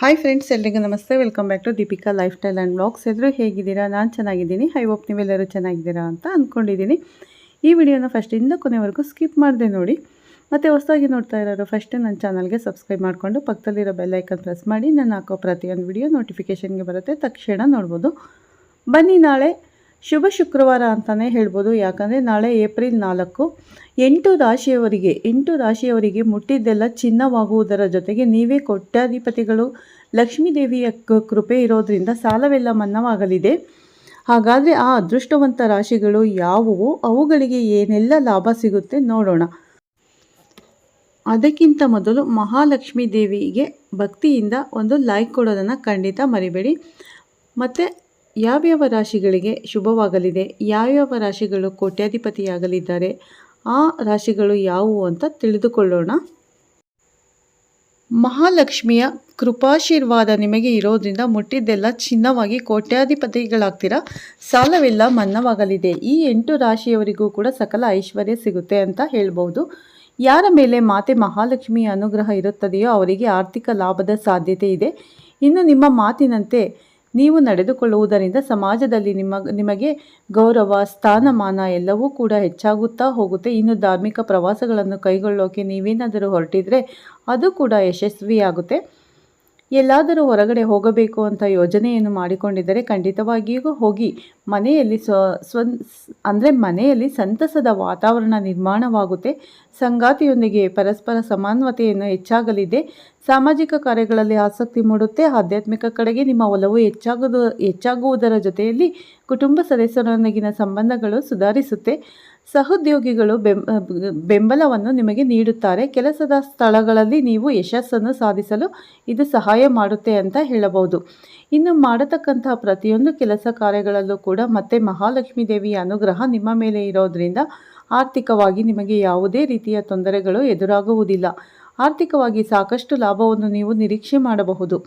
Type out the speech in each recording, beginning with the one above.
Hi friends ಎಲ್ರಿಗೂ ನಮಸ್ತೆ. Welcome back to Deepika lifestyle and blogs ಎಲ್ಲರೂ ಹೇಗಿದ್ದೀರಾ? ನಾನು ಚೆನ್ನಾಗಿದ್ದೀನಿ. ಹೈ ಹೋಪ್ ನೀವೆಲ್ಲರೂ ಚೆನ್ನಾಗಿದ್ದೀರಾ ಅಂತ ಅಂದ್ಕೊಂಡಿದ್ದೀನಿ ಈ ವಿಡಿಯೋನ ಫಸ್ಟಿಂದ ಕೊನೆವರೆಗೂ ಸ್ಕಿಪ್ ಮಾಡಿದೆ ನೋಡಿ. ಮತ್ತು ಹೊಸದಾಗಿ ನೋಡ್ತಾ ಇರೋರು ಫಸ್ಟ್ ನನ್ನ ಚಾನಲ್ಗೆ ಸಬ್ಸ್ಕ್ರೈಬ್ ಮಾಡಿಕೊಂಡು ಪಕ್ಕದಲ್ಲಿರೋ ಬೆಲ್ಲೈಕನ್ ಪ್ರೆಸ್ ಮಾಡಿ. ನಾನು ಹಾಕೋ ಪ್ರತಿಯೊಂದು ವಿಡಿಯೋ ನೋಟಿಫಿಕೇಷನ್ಗೆ ಬರುತ್ತೆ. ತಕ್ಷಣ ನೋಡ್ಬೋದು. ಬನ್ನಿ ನಾಳೆ. ಶುಭ ಶುಕ್ರವಾರ ಅಂತಲೇ ಹೇಳ್ಬೋದು. ಯಾಕಂದರೆ ನಾಳೆ ಏಪ್ರಿಲ್ ನಾಲ್ಕು, ಎಂಟು ರಾಶಿಯವರಿಗೆ ಎಂಟು ರಾಶಿಯವರಿಗೆ ಮುಟ್ಟಿದ್ದೆಲ್ಲ ಚಿನ್ನವಾಗುವುದರ ಜೊತೆಗೆ ನೀವೇ ಕೊಟ್ಟಾಧಿಪತಿಗಳು ಲಕ್ಷ್ಮೀ ದೇವಿಯ ಕೃಪೆ ಇರೋದರಿಂದ ಸಾಲವೆಲ್ಲ ಮನ್ನವಾಗಲಿದೆ ಹಾಗಾದರೆ ಆ ಅದೃಷ್ಟವಂತ ರಾಶಿಗಳು ಯಾವುವು? ಅವುಗಳಿಗೆ ಏನೆಲ್ಲ ಲಾಭ ಸಿಗುತ್ತೆ ನೋಡೋಣ. ಅದಕ್ಕಿಂತ ಮೊದಲು ಮಹಾಲಕ್ಷ್ಮೀ ದೇವಿಗೆ ಭಕ್ತಿಯಿಂದ ಒಂದು ಲೈಕ್ ಕೊಡೋದನ್ನು ಖಂಡಿತ ಮರಿಬೇಡಿ. ಮತ್ತು ಯಾವ್ಯಾವ ರಾಶಿಗಳಿಗೆ ಶುಭವಾಗಲಿದೆ, ಯಾವ್ಯಾವ ರಾಶಿಗಳು ಕೋಟ್ಯಾಧಿಪತಿಯಾಗಲಿದ್ದಾರೆ, ಆ ರಾಶಿಗಳು ಯಾವುವು ಅಂತ ತಿಳಿದುಕೊಳ್ಳೋಣ. ಮಹಾಲಕ್ಷ್ಮಿಯ ಕೃಪಾಶೀರ್ವಾದ ನಿಮಗೆ ಇರೋದ್ರಿಂದ ಮುಟ್ಟಿದ್ದೆಲ್ಲ ಚಿನ್ನವಾಗಿ ಕೋಟ್ಯಾಧಿಪತಿಗಳಾಗ್ತೀರಾ? ಸಾಲವೆಲ್ಲ ಮನ್ನವಾಗಲಿದೆ. ಈ ಎಂಟು ರಾಶಿಯವರಿಗೂ ಕೂಡ ಸಕಲ ಐಶ್ವರ್ಯ ಸಿಗುತ್ತೆ ಅಂತ ಹೇಳ್ಬೋದು. ಯಾರ ಮೇಲೆ ಮಾತೆ ಮಹಾಲಕ್ಷ್ಮಿಯ ಅನುಗ್ರಹ ಇರುತ್ತದೆಯೋ ಅವರಿಗೆ ಆರ್ಥಿಕ ಲಾಭದ ಸಾಧ್ಯತೆ ಇದೆ. ಇನ್ನು ನಿಮ್ಮ ಮಾತಿನಂತೆ ನೀವು ನಡೆದುಕೊಳ್ಳುವುದರಿಂದ ಸಮಾಜದಲ್ಲಿ ನಿಮ್ಮ, ನಿಮಗೆ ಗೌರವ, ಸ್ಥಾನಮಾನ ಎಲ್ಲವೂ ಕೂಡ ಹೆಚ್ಚಾಗುತ್ತಾ ಹೋಗುತ್ತೆ. ಇನ್ನು ಧಾರ್ಮಿಕ ಪ್ರವಾಸಗಳನ್ನು ಕೈಗೊಳ್ಳೋಕೆ ನೀವೇನಾದರೂ ಹೊರಟಿದ್ರೆ ಅದು ಕೂಡ ಯಶಸ್ವಿಯಾಗುತ್ತೆ. ಎಲ್ಲಾದರೂ ಹೊರಗಡೆ ಹೋಗಬೇಕು ಅಂತ ಯೋಜನೆಯನ್ನು ಮಾಡಿಕೊಂಡಿದ್ದರೆ ಖಂಡಿತವಾಗಿಯೂ ಹೋಗಿ ಮನೆಯಲ್ಲಿ ಸ್ವ ಸ್ವ, ಅಂದರೆ ಮನೆಯಲ್ಲಿ ಸಂತಸದ ವಾತಾವರಣ ನಿರ್ಮಾಣವಾಗುತ್ತೆ. ಸಂಗಾತಿಯೊಂದಿಗೆ ಪರಸ್ಪರ ಸಮಾನತೆಯನ್ನು ಹೆಚ್ಚಾಗಲಿದೆ. ಸಾಮಾಜಿಕ ಕಾರ್ಯಗಳಲ್ಲಿ ಆಸಕ್ತಿ ಮೂಡುತ್ತೆ. ಆಧ್ಯಾತ್ಮಿಕ ಕಡೆಗೆ ನಿಮ್ಮ ಒಲವು ಹೆಚ್ಚಾಗುವುದು ಹೆಚ್ಚಾಗುವುದರ ಜೊತೆಯಲ್ಲಿ ಕುಟುಂಬ ಸದಸ್ಯರೊಂದಿಗಿನ ಸಂಬಂಧಗಳು ಸುಧಾರಿಸುತ್ತೆ. ಸಹೋದ್ಯೋಗಿಗಳು ಬೆಂಬಲವನ್ನು ನಿಮಗೆ ನೀಡುತ್ತಾರೆ. ಕೆಲಸದ ಸ್ಥಳಗಳಲ್ಲಿ ನೀವು ಯಶಸ್ಸನ್ನು ಸಾಧಿಸಲು ಇದು ಸಹಾಯ ಮಾಡುತ್ತೆ ಅಂತ ಹೇಳಬಹುದು. ಇನ್ನು ಮಾಡತಕ್ಕಂತಹ ಪ್ರತಿಯೊಂದು ಕೆಲಸ ಕಾರ್ಯಗಳಲ್ಲೂ ಕೂಡ ಮತ್ತೆ ಮಹಾಲಕ್ಷ್ಮೀ ದೇವಿಯ ಅನುಗ್ರಹ ನಿಮ್ಮ ಮೇಲೆ ಇರೋದ್ರಿಂದ ಆರ್ಥಿಕವಾಗಿ ನಿಮಗೆ ಯಾವುದೇ ರೀತಿಯ ತೊಂದರೆಗಳು ಎದುರಾಗುವುದಿಲ್ಲ. ಆರ್ಥಿಕವಾಗಿ ಸಾಕಷ್ಟು ಲಾಭವನ್ನು ನೀವು ನಿರೀಕ್ಷೆ ಮಾಡಬಹುದು.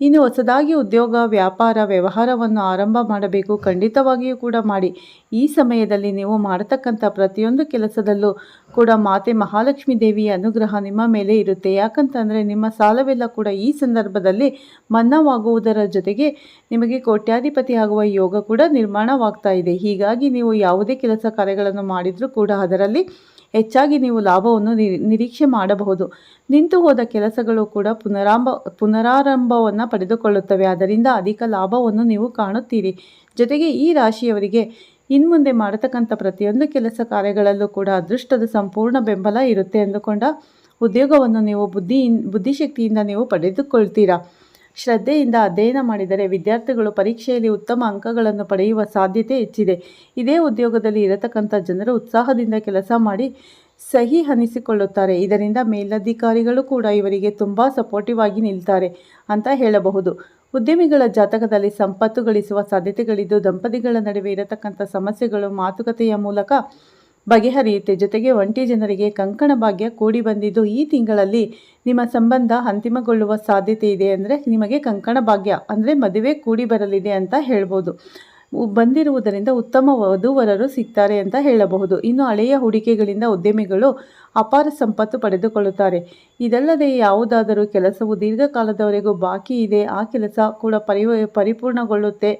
ಇನ್ನು ಹೊಸದಾಗಿ ಉದ್ಯೋಗ, ವ್ಯಾಪಾರ, ವ್ಯವಹಾರವನ್ನು ಆರಂಭ ಮಾಡಬೇಕು ಖಂಡಿತವಾಗಿಯೂ ಕೂಡ ಮಾಡಿ. ಈ ಸಮಯದಲ್ಲಿ ನೀವು ಮಾಡತಕ್ಕಂಥ ಪ್ರತಿಯೊಂದು ಕೆಲಸದಲ್ಲೂ ಕೂಡ ಮಾತೆ ಮಹಾಲಕ್ಷ್ಮೀ ದೇವಿಯ ಅನುಗ್ರಹ ನಿಮ್ಮ ಮೇಲೆ ಇರುತ್ತೆ. ಯಾಕಂತಂದರೆ ನಿಮ್ಮ ಸಾಲವೆಲ್ಲ ಕೂಡ ಈ ಸಂದರ್ಭದಲ್ಲಿ ಮನ್ನವಾಗುವುದರ ಜೊತೆಗೆ ನಿಮಗೆ ಕೋಟ್ಯಾಧಿಪತಿ ಆಗುವ ಯೋಗ ಕೂಡ ನಿರ್ಮಾಣವಾಗ್ತಾ ಇದೆ. ಹೀಗಾಗಿ ನೀವು ಯಾವುದೇ ಕೆಲಸ ಕಾರ್ಯಗಳನ್ನು ಮಾಡಿದರೂ ಕೂಡ ಅದರಲ್ಲಿ ಹೆಚ್ಚಾಗಿ ನೀವು ಲಾಭವನ್ನು ನಿರಿ ನಿರೀಕ್ಷೆ ಮಾಡಬಹುದು. ನಿಂತು ಹೋದ ಕೆಲಸಗಳು ಕೂಡ ಪುನರಾಂಭ ಪುನರಾರಂಭವನ್ನು ಪಡೆದುಕೊಳ್ಳುತ್ತವೆ. ಅದರಿಂದ ಅಧಿಕ ಲಾಭವನ್ನು ನೀವು ಕಾಣುತ್ತೀರಿ. ಜೊತೆಗೆ ಈ ರಾಶಿಯವರಿಗೆ ಇನ್ಮುಂದೆ ಮಾಡತಕ್ಕಂಥ ಪ್ರತಿಯೊಂದು ಕೆಲಸ ಕಾರ್ಯಗಳಲ್ಲೂ ಕೂಡ ಅದೃಷ್ಟದ ಸಂಪೂರ್ಣ ಬೆಂಬಲ ಇರುತ್ತೆ ಅಂದುಕೊಂಡ ಉದ್ಯೋಗವನ್ನು ನೀವು ಬುದ್ಧಿ ಬುದ್ಧಿಶಕ್ತಿಯಿಂದ ನೀವು ಪಡೆದುಕೊಳ್ತೀರಾ? ಶ್ರದ್ಧೆಯಿಂದ ಅಧ್ಯಯನ ಮಾಡಿದರೆ ವಿದ್ಯಾರ್ಥಿಗಳು ಪರೀಕ್ಷೆಯಲ್ಲಿ ಉತ್ತಮ ಅಂಕಗಳನ್ನು ಪಡೆಯುವ ಸಾಧ್ಯತೆ ಹೆಚ್ಚಿದೆ. ಇದೇ ಉದ್ಯೋಗದಲ್ಲಿ ಇರತಕ್ಕಂಥ ಜನರು ಉತ್ಸಾಹದಿಂದ ಕೆಲಸ ಮಾಡಿ ಸಹಿ ಅನಿಸಿಕೊಳ್ಳುತ್ತಾರೆ ಇದರಿಂದ ಮೇಲಧಿಕಾರಿಗಳು ಕೂಡ ಇವರಿಗೆ ತುಂಬ ಸಪೋರ್ಟಿವ್ ಆಗಿ ನಿಲ್ತಾರೆ ಅಂತ ಹೇಳಬಹುದು. ಉದ್ಯಮಿಗಳ ಜಾತಕದಲ್ಲಿ ಸಂಪತ್ತು ಗಳಿಸುವ ಸಾಧ್ಯತೆಗಳಿದ್ದು, ದಂಪತಿಗಳ ನಡುವೆ ಇರತಕ್ಕಂಥ ಸಮಸ್ಯೆಗಳು ಮಾತುಕತೆಯ ಮೂಲಕ ಬಗೆಹರಿಯುತ್ತೆ. ಜೊತೆಗೆ ಒಂಟಿ ಜನರಿಗೆ ಕಂಕಣ ಭಾಗ್ಯ ಕೂಡಿ ಬಂದಿದ್ದು, ಈ ತಿಂಗಳಲ್ಲಿ ನಿಮ್ಮ ಸಂಬಂಧ ಅಂತಿಮಗೊಳ್ಳುವ ಸಾಧ್ಯತೆ ಇದೆ ಅಂದರೆ ನಿಮಗೆ ಕಂಕಣ ಭಾಗ್ಯ ಅಂದರೆ ಮದುವೆ ಕೂಡಿ ಬರಲಿದೆ ಅಂತ ಹೇಳ್ಬೋದು. ಬಂದಿರುವುದರಿಂದ ಉತ್ತಮ ವಧುವರರು ಸಿಗ್ತಾರೆ ಅಂತ ಹೇಳಬಹುದು. ಇನ್ನು ಹಳೆಯ ಹೂಡಿಕೆಗಳಿಂದ ಉದ್ಯಮಿಗಳು ಅಪಾರ ಸಂಪತ್ತು ಪಡೆದುಕೊಳ್ಳುತ್ತಾರೆ. ಇದಲ್ಲದೆ ಯಾವುದಾದರೂ ಕೆಲಸವು ದೀರ್ಘಕಾಲದವರೆಗೂ ಬಾಕಿ ಇದೆ, ಆ ಕೆಲಸ ಕೂಡ ಪರಿ ಪರಿಪೂರ್ಣಗೊಳ್ಳುತ್ತೆ.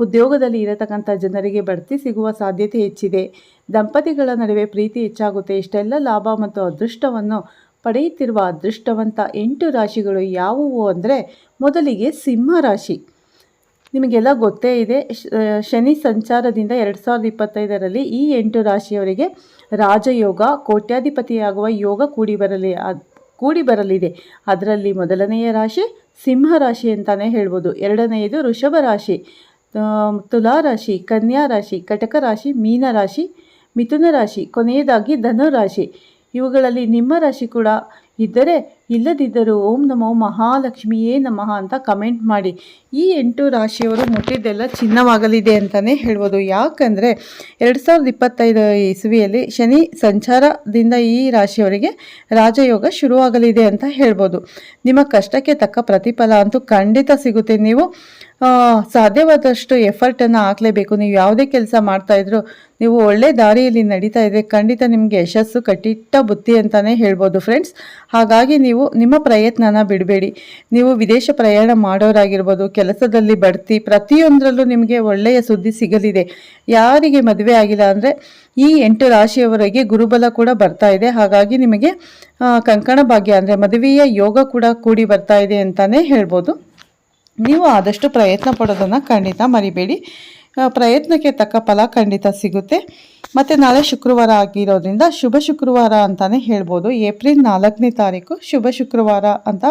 ಉದ್ಯೋಗದಲ್ಲಿ ಇರತಕ್ಕಂಥ ಜನರಿಗೆ ಬಡ್ತಿ ಸಿಗುವ ಸಾಧ್ಯತೆ ಹೆಚ್ಚಿದೆ. ದಂಪತಿಗಳ ನಡುವೆ ಪ್ರೀತಿ ಹೆಚ್ಚಾಗುತ್ತೆ. ಇಷ್ಟೆಲ್ಲ ಲಾಭ ಮತ್ತು ಅದೃಷ್ಟವನ್ನು ಪಡೆಯುತ್ತಿರುವ ಅದೃಷ್ಟವಂತ ಎಂಟು ರಾಶಿಗಳು ಯಾವುವು ಅಂದರೆ, ಮೊದಲಿಗೆ ಸಿಂಹ ರಾಶಿ. ನಿಮಗೆಲ್ಲ ಗೊತ್ತೇ ಇದೆ ಶನಿ ಸಂಚಾರದಿಂದ ಎರಡು ಸಾವಿರದ ಇಪ್ಪತ್ತೈದರಲ್ಲಿ ಈ ಎಂಟು ರಾಶಿಯವರಿಗೆ ರಾಜಯೋಗ, ಕೋಟ್ಯಾಧಿಪತಿಯಾಗುವ ಯೋಗ ಕೂಡಿ ಬರಲಿ ಕೂಡಿ ಬರಲಿದೆ. ಅದರಲ್ಲಿ ಮೊದಲನೆಯ ರಾಶಿ ಸಿಂಹ ರಾಶಿ ಅಂತಲೇ ಹೇಳ್ಬೋದು. ಎರಡನೆಯದು ವೃಷಭ ರಾಶಿ ತುಲಾ ರಾಶಿ, ಕನ್ಯಾ ರಾಶಿ, ಕಟಕ ರಾಶಿ, ಮೀನ ರಾಶಿ, ಮಿಥುನ ರಾಶಿ, ಕೊನೆಯದಾಗಿ ಧನುರಾಶಿ ಇವುಗಳಲ್ಲಿ ನಿಮ್ಮ ರಾಶಿ ಕೂಡ ಇದ್ದರೆ ಇಲ್ಲದಿದ್ದರೂ ಓಂ ನಮೋ ಮಹಾಲಕ್ಷ್ಮಿಯೇ ನಮಃ ಅಂತ ಕಮೆಂಟ್ ಮಾಡಿ. ಈ ಎಂಟು ರಾಶಿಯವರು ಮುಟ್ಟಿದ್ದೆಲ್ಲ ಚಿನ್ನವಾಗಲಿದೆ ಅಂತಲೇ ಹೇಳ್ಬೋದು. ಯಾಕಂದರೆ ಎರಡು ಸಾವಿರದ ಇಪ್ಪತ್ತೈದು ಇಸವಿಯಲ್ಲಿ ಶನಿ ಸಂಚಾರದಿಂದ ಈ ರಾಶಿಯವರಿಗೆ ರಾಜಯೋಗ ಶುರುವಾಗಲಿದೆ ಅಂತ ಹೇಳ್ಬೋದು. ನಿಮ್ಮ ಕಷ್ಟಕ್ಕೆ ತಕ್ಕ ಪ್ರತಿಫಲ ಅಂತೂ ಖಂಡಿತ ಸಿಗುತ್ತೆ. ನೀವು ಸಾಧ್ಯವಾದಷ್ಟು ಎಫರ್ಟನ್ನು ಹಾಕಲೇಬೇಕು ನೀವು ಯಾವುದೇ ಕೆಲಸ ಮಾಡ್ತಾಯಿದ್ರು ನೀವು ಒಳ್ಳೆ ದಾರಿಯಲ್ಲಿ ನಡೀತಾ ಇದ್ರೆ ಖಂಡಿತ ನಿಮಗೆ ಯಶಸ್ಸು, ಕಟ್ಟಿಟ್ಟ ಬುತ್ತಿ ಅಂತಲೇ ಹೇಳ್ಬೋದು ಫ್ರೆಂಡ್ಸ್ ಹಾಗಾಗಿ ನೀವು ನಿಮ್ಮ ಪ್ರಯತ್ನನ ಬಿಡಬೇಡಿ. ನೀವು ವಿದೇಶ ಪ್ರಯಾಣ ಮಾಡೋರಾಗಿರ್ಬೋದು, ಕೆಲಸದಲ್ಲಿ ಬಡ್ತಿ, ಪ್ರತಿಯೊಂದರಲ್ಲೂ ನಿಮಗೆ ಒಳ್ಳೆಯ ಸುದ್ದಿ ಸಿಗಲಿದೆ. ಯಾರಿಗೆ ಮದುವೆ ಆಗಿಲ್ಲ ಅಂದರೆ ಈ ಎಂಟು ರಾಶಿಯವರೆಗೆ ಗುರುಬಲ ಕೂಡ ಬರ್ತಾ ಇದೆ. ಹಾಗಾಗಿ ನಿಮಗೆ ಕಂಕಣ ಭಾಗ್ಯ ಅಂದರೆ ಮದುವೆಯ ಯೋಗ ಕೂಡ ಕೂಡಿ ಬರ್ತಾ ಇದೆ ಅಂತಲೇ ಹೇಳ್ಬೋದು. ನೀವು ಆದಷ್ಟು ಪ್ರಯತ್ನ ಪಡೋದನ್ನು ಖಂಡಿತ ಮರಿಬೇಡಿ. ಪ್ರಯತ್ನಕ್ಕೆ ತಕ್ಕ ಫಲ ಖಂಡಿತ ಸಿಗುತ್ತೆ. ಮತ್ತು ನಾಳೆ ಶುಕ್ರವಾರ ಆಗಿರೋದ್ರಿಂದ ಶುಭ ಶುಕ್ರವಾರ ಅಂತಲೇ ಹೇಳ್ಬೋದು. ಏಪ್ರಿಲ್ ನಾಲ್ಕನೇ ತಾರೀಕು ಶುಭ ಶುಕ್ರವಾರ ಅಂತ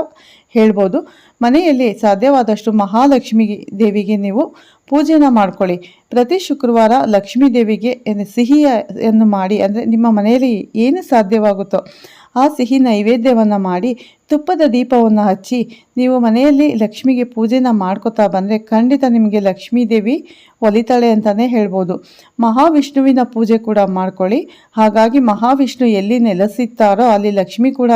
ಹೇಳ್ಬೋದು. ಮನೆಯಲ್ಲಿ ಸಾಧ್ಯವಾದಷ್ಟು ಮಹಾಲಕ್ಷ್ಮಿ ದೇವಿಗೆ ನೀವು ಪೂಜೆನ ಮಾಡ್ಕೊಳ್ಳಿ. ಪ್ರತಿ ಶುಕ್ರವಾರ ಲಕ್ಷ್ಮೀ ದೇವಿಗೆ ಸಿಹಿಯನ್ನು ಮಾಡಿ, ಅಂದರೆ ನಿಮ್ಮ ಮನೆಯಲ್ಲಿ ಏನು ಸಾಧ್ಯವಾಗುತ್ತೋ ಆ ಸಿಹಿ ನೈವೇದ್ಯವನ್ನು ಮಾಡಿ ತುಪ್ಪದ ದೀಪವನ್ನು ಹಚ್ಚಿ ನೀವು ಮನೆಯಲ್ಲಿ ಲಕ್ಷ್ಮಿಗೆ ಪೂಜೆನ ಮಾಡ್ಕೋತಾ ಬಂದರೆ ಖಂಡಿತ ನಿಮಗೆ ಲಕ್ಷ್ಮೀದೇವಿ ಒಲಿತಾಳೆ ಅಂತಲೇ ಹೇಳ್ಬೋದು. ಮಹಾವಿಷ್ಣುವಿನ ಪೂಜೆ ಕೂಡ ಮಾಡ್ಕೊಳ್ಳಿ. ಹಾಗಾಗಿ ಮಹಾವಿಷ್ಣು ಎಲ್ಲಿ ನೆಲೆಸಿರ್ತಾರೋ ಅಲ್ಲಿ ಲಕ್ಷ್ಮಿ ಕೂಡ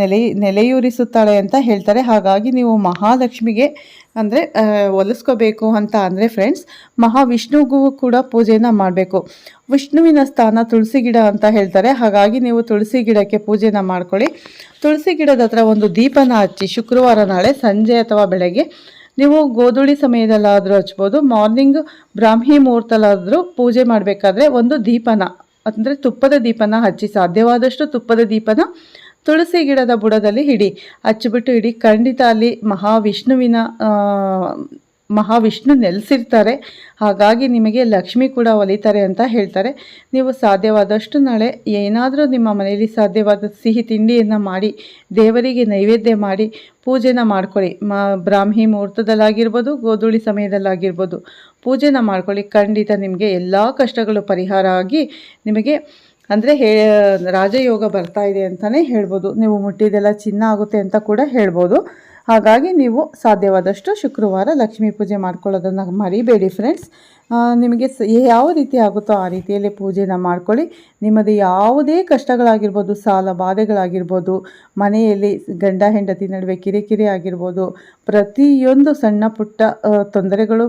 ನೆಲೆ, ನೆಲೆಯೂರಿಸುತ್ತಾಳೆ ಅಂತ ಹೇಳ್ತಾರೆ. ಹಾಗಾಗಿ ನೀವು ಮಹಾಲಕ್ಷ್ಮಿಗೆ ಅಂದರೆ ಒಲಿಸ್ಕೋಬೇಕು ಅಂತ ಅಂದರೆ ಫ್ರೆಂಡ್ಸ್ ಮಹಾವಿಷ್ಣುಗೂ ಕೂಡ ಪೂಜೆನ ಮಾಡಬೇಕು. ವಿಷ್ಣುವಿನ ಸ್ಥಾನ ತುಳಸಿ ಗಿಡ ಅಂತ ಹೇಳ್ತಾರೆ. ಹಾಗಾಗಿ ನೀವು ತುಳಸಿ ಗಿಡಕ್ಕೆ ಪೂಜೆನ ಮಾಡ್ಕೊಳ್ಳಿ. ತುಳಸಿ ಗಿಡದ ಹತ್ರ ಒಂದು ದೀಪನ ಹಚ್ಚಿ ಶುಕ್ರವಾರ ನಾಳೆ ಸಂಜೆ ಅಥವಾ ಬೆಳಗ್ಗೆ ನೀವು ಗೋಧೂಳಿ ಸಮಯದಲ್ಲಾದರೂ ಹಚ್ಬೋದು. ಮಾರ್ನಿಂಗ್ ಬ್ರಾಹ್ಮಿ ಮುಹೂರ್ತಲಾದರೂ ಪೂಜೆ ಮಾಡಬೇಕಾದ್ರೆ ಒಂದು ದೀಪನ, ಅಂದರೆ ತುಪ್ಪದ ದೀಪನ ಹಚ್ಚಿ, ಸಾಧ್ಯವಾದಷ್ಟು ತುಪ್ಪದ ದೀಪನ ತುಳಸಿ ಗಿಡದ ಬುಡದಲ್ಲಿ ಹಿಡಿ, ಹಚ್ಚಿಬಿಟ್ಟು ಇಡಿ ಖಂಡಿತ ಅಲ್ಲಿ ಮಹಾವಿಷ್ಣುವಿನ ಮಹಾವಿಷ್ಣು ನೆಲೆಸಿರ್ತಾರೆ. ಹಾಗಾಗಿ ನಿಮಗೆ ಲಕ್ಷ್ಮಿ ಕೂಡ ಒಲಿತಾರೆ ಅಂತ ಹೇಳ್ತಾರೆ. ನೀವು ಸಾಧ್ಯವಾದಷ್ಟು ನಾಳೆ ಏನಾದರೂ ನಿಮ್ಮ ಮನೆಯಲ್ಲಿ ಸಾಧ್ಯವಾದ ಸಿಹಿ ತಿಂಡಿಯನ್ನು ಮಾಡಿ, ದೇವರಿಗೆ ನೈವೇದ್ಯ ಮಾಡಿ, ಪೂಜೆನ ಮಾಡ್ಕೊಳ್ಳಿ. ಮ, ಬ್ರಾಹ್ಮಿ ಮುಹೂರ್ತದಲ್ಲಾಗಿರ್ಬೋದು, ಗೋಧೂಳಿ ಸಮಯದಲ್ಲಾಗಿರ್ಬೋದು. ಪೂಜೆನ ಮಾಡ್ಕೊಳ್ಳಿ. ಖಂಡಿತ ನಿಮಗೆ ಎಲ್ಲ ಕಷ್ಟಗಳು ಪರಿಹಾರ ಆಗಿ ನಿಮಗೆ, ಅಂದರೆ ಹೇ, ರಾಜಯೋಗ ಬರ್ತಾ ಇದೆ ಅಂತಲೇ ಹೇಳ್ಬೋದು. ನೀವು ಮುಟ್ಟಿದೆಲ್ಲ ಚಿನ್ನ ಆಗುತ್ತೆ ಅಂತ ಕೂಡ ಹೇಳ್ಬೋದು. ಹಾಗಾಗಿ ನೀವು ಸಾಧ್ಯವಾದಷ್ಟು ಶುಕ್ರವಾರ ಲಕ್ಷ್ಮೀ ಪೂಜೆ ಮಾಡ್ಕೊಳ್ಳೋದನ್ನು ಮರಿಬೇಡಿ ಫ್ರೆಂಡ್ಸ್ ನಿಮಗೆ ಯಾವ ರೀತಿ ಆಗುತ್ತೋ ಆ ರೀತಿಯಲ್ಲಿ ಪೂಜೆನ ಮಾಡ್ಕೊಳ್ಳಿ. ನಿಮ್ಮದು ಯಾವುದೇ ಕಷ್ಟಗಳಾಗಿರ್ಬೋದು, ಸಾಲ ಬಾಧೆಗಳಾಗಿರ್ಬೋದು, ಮನೆಯಲ್ಲಿ ಗಂಡ, ಹೆಂಡತಿ ನಡುವೆ ಕಿರಿಕಿರಿ ಆಗಿರ್ಬೋದು, ಪ್ರತಿಯೊಂದು ಸಣ್ಣ ಪುಟ್ಟ ತೊಂದರೆಗಳು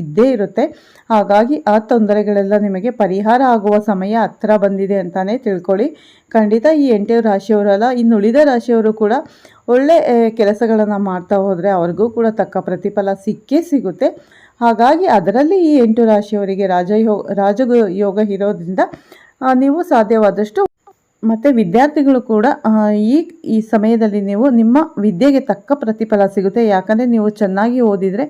ಇದ್ದೇ ಇರುತ್ತೆ. ಹಾಗಾಗಿ ಆ ತೊಂದರೆಗಳೆಲ್ಲ ನಿಮಗೆ ಪರಿಹಾರ ಆಗುವ ಸಮಯ ಹತ್ರ ಬಂದಿದೆ ಅಂತಲೇ ತಿಳ್ಕೊಳ್ಳಿ. ಖಂಡಿತ ಈ ಎಂಟೇ ರಾಶಿಯವರಲ್ಲ, ಇನ್ನುಳಿದ ರಾಶಿಯವರು ಕೂಡ ಒಳ್ಳೆ ಕೆಲಸಗಳನ್ನು ಮಾಡ್ತಾ ಹೋದರೆ ಅವ್ರಿಗೂ ಕೂಡ ತಕ್ಕ ಪ್ರತಿಫಲ ಸಿಕ್ಕೇ ಸಿಗುತ್ತೆ. ಹಾಗಾಗಿ ಅದರಲ್ಲಿ ಈ ಎಂಟು ರಾಶಿಯವರಿಗೆ ರಾಜಯೋಗ ರಾಜ ಯೋಗ ಇರೋದ್ರಿಂದ ನೀವು ಸಾಧ್ಯವಾದಷ್ಟು ಮತ್ತು ವಿದ್ಯಾರ್ಥಿಗಳು ಕೂಡ ಈ ಈ ಸಮಯದಲ್ಲಿ ನೀವು ನಿಮ್ಮ ವಿದ್ಯೆಗೆ ತಕ್ಕ ಪ್ರತಿಫಲ ಸಿಗುತ್ತೆ. ಯಾಕಂದರೆ ನೀವು ಚೆನ್ನಾಗಿ ಓದಿದರೆ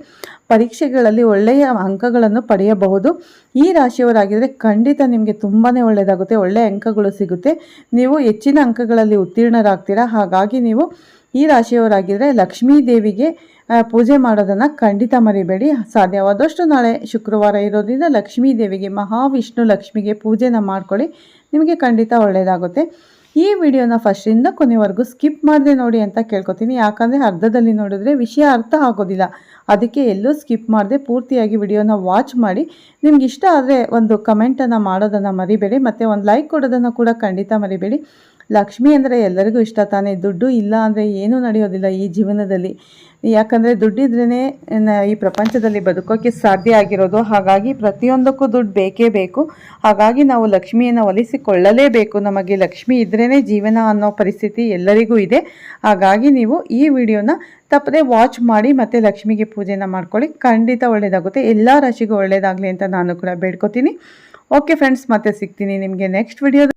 ಪರೀಕ್ಷೆಗಳಲ್ಲಿ ಒಳ್ಳೆಯ ಅಂಕಗಳನ್ನು ಪಡೆಯಬಹುದು. ಈ ರಾಶಿಯವರಾಗಿದ್ದರೆ ಖಂಡಿತ ನಿಮಗೆ ತುಂಬಾ ಒಳ್ಳೆಯದಾಗುತ್ತೆ. ಒಳ್ಳೆಯ ಅಂಕಗಳು ಸಿಗುತ್ತೆ. ನೀವು ಹೆಚ್ಚಿನ ಅಂಕಗಳಲ್ಲಿ ಉತ್ತೀರ್ಣರಾಗ್ತೀರಾ? ಹಾಗಾಗಿ ನೀವು ಈ ರಾಶಿಯವರಾಗಿದ್ದರೆ ಲಕ್ಷ್ಮೀ ದೇವಿಗೆ ಪೂಜೆ ಮಾಡೋದನ್ನು ಖಂಡಿತ ಮರಿಬೇಡಿ. ಸಾಧ್ಯವಾದಷ್ಟು ನಾಳೆ ಶುಕ್ರವಾರ ಇರೋದ್ರಿಂದ ಲಕ್ಷ್ಮೀ ದೇವಿಗೆ, ಮಹಾವಿಷ್ಣು ಲಕ್ಷ್ಮಿಗೆ ಪೂಜೆನ ಮಾಡ್ಕೊಳ್ಳಿ. ನಿಮಗೆ ಖಂಡಿತ ಒಳ್ಳೆಯದಾಗುತ್ತೆ ಈ ವಿಡಿಯೋನ ಫಸ್ಟಿಂದ ಕೊನೆವರೆಗೂ ಸ್ಕಿಪ್ ಮಾಡದೆ ನೋಡಿ ಅಂತ ಕೇಳ್ಕೊತೀನಿ. ಯಾಕಂದರೆ ಅರ್ಧದಲ್ಲಿ ನೋಡಿದ್ರೆ ವಿಷಯ ಅರ್ಥ ಆಗೋದಿಲ್ಲ. ಅದಕ್ಕೆ ಎಲ್ಲೂ ಸ್ಕಿಪ್ ಮಾಡದೆ ಪೂರ್ತಿಯಾಗಿ ವಿಡಿಯೋನ ವಾಚ್ ಮಾಡಿ. ನಿಮ್ಗೆ ಇಷ್ಟ ಆದರೆ ಒಂದು ಕಮೆಂಟನ್ನು ಮಾಡೋದನ್ನು ಮರಿಬೇಡಿ. ಮತ್ತು ಒಂದು ಲೈಕ್ ಕೊಡೋದನ್ನು ಕೂಡ ಖಂಡಿತ ಮರಿಬೇಡಿ. ಲಕ್ಷ್ಮಿ ಅಂದರೆ ಎಲ್ಲರಿಗೂ ಇಷ್ಟ ತಾನೇ. ದುಡ್ಡು ಇಲ್ಲ ಅಂದರೆ ಏನೂ ನಡೆಯೋದಿಲ್ಲ ಈ ಜೀವನದಲ್ಲಿ. ಯಾಕಂದರೆ ದುಡ್ಡಿದ್ರೇ ಈ ಪ್ರಪಂಚದಲ್ಲಿ ಬದುಕೋಕ್ಕೆ ಸಾಧ್ಯ ಆಗಿರೋದು. ಹಾಗಾಗಿ ಪ್ರತಿಯೊಂದಕ್ಕೂ ದುಡ್ಡು ಬೇಕೇ ಬೇಕು. ಹಾಗಾಗಿ ನಾವು ಲಕ್ಷ್ಮಿಯನ್ನು ಒಲಿಸಿಕೊಳ್ಳಲೇಬೇಕು. ನಮಗೆ ಲಕ್ಷ್ಮಿ ಇದ್ರೇ ಜೀವನ ಅನ್ನೋ ಪರಿಸ್ಥಿತಿ ಎಲ್ಲರಿಗೂ ಇದೆ. ಹಾಗಾಗಿ ನೀವು ಈ ವಿಡಿಯೋನ ತಪ್ಪದೆ ವಾಚ್ ಮಾಡಿ ಮತ್ತು ಲಕ್ಷ್ಮಿಗೆ ಪೂಜೆನ ಮಾಡ್ಕೊಳ್ಳಿ. ಖಂಡಿತ ಒಳ್ಳೆಯದಾಗುತ್ತೆ ಎಲ್ಲ ರಾಶಿಗೂ ಒಳ್ಳೆಯದಾಗಲಿ ಅಂತ ನಾನು ಕೂಡ ಬೇಡ್ಕೋತೀನಿ. ಓಕೆ ಫ್ರೆಂಡ್ಸ್, ಮತ್ತೆ ಸಿಗ್ತೀನಿ ನಿಮಗೆ ನೆಕ್ಸ್ಟ್ ವಿಡಿಯೋದ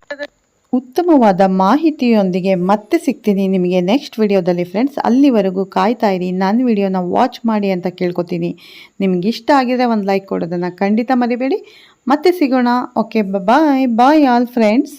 ಉತ್ತಮವಾದ ಮಾಹಿತಿಯೊಂದಿಗೆ ಮತ್ತೆ ಸಿಗ್ತೀನಿ ನಿಮಗೆ ನೆಕ್ಸ್ಟ್ ವಿಡಿಯೋದಲ್ಲಿ ಫ್ರೆಂಡ್ಸ್ ಅಲ್ಲಿವರೆಗೂ ಕಾಯ್ತಾ ಇರಿ. ನನ್ನ ವಿಡಿಯೋನ ವಾಚ್ ಮಾಡಿ ಅಂತ ಕೇಳ್ಕೊತೀನಿ. ನಿಮ್ಗೆ ಇಷ್ಟ ಆಗಿದ್ರೆ ಒಂದು ಲೈಕ್ ಕೊಡೋದನ್ನು ಖಂಡಿತ ಮರಿಬೇಡಿ. ಮತ್ತೆ ಸಿಗೋಣ. Okay bye bye all friends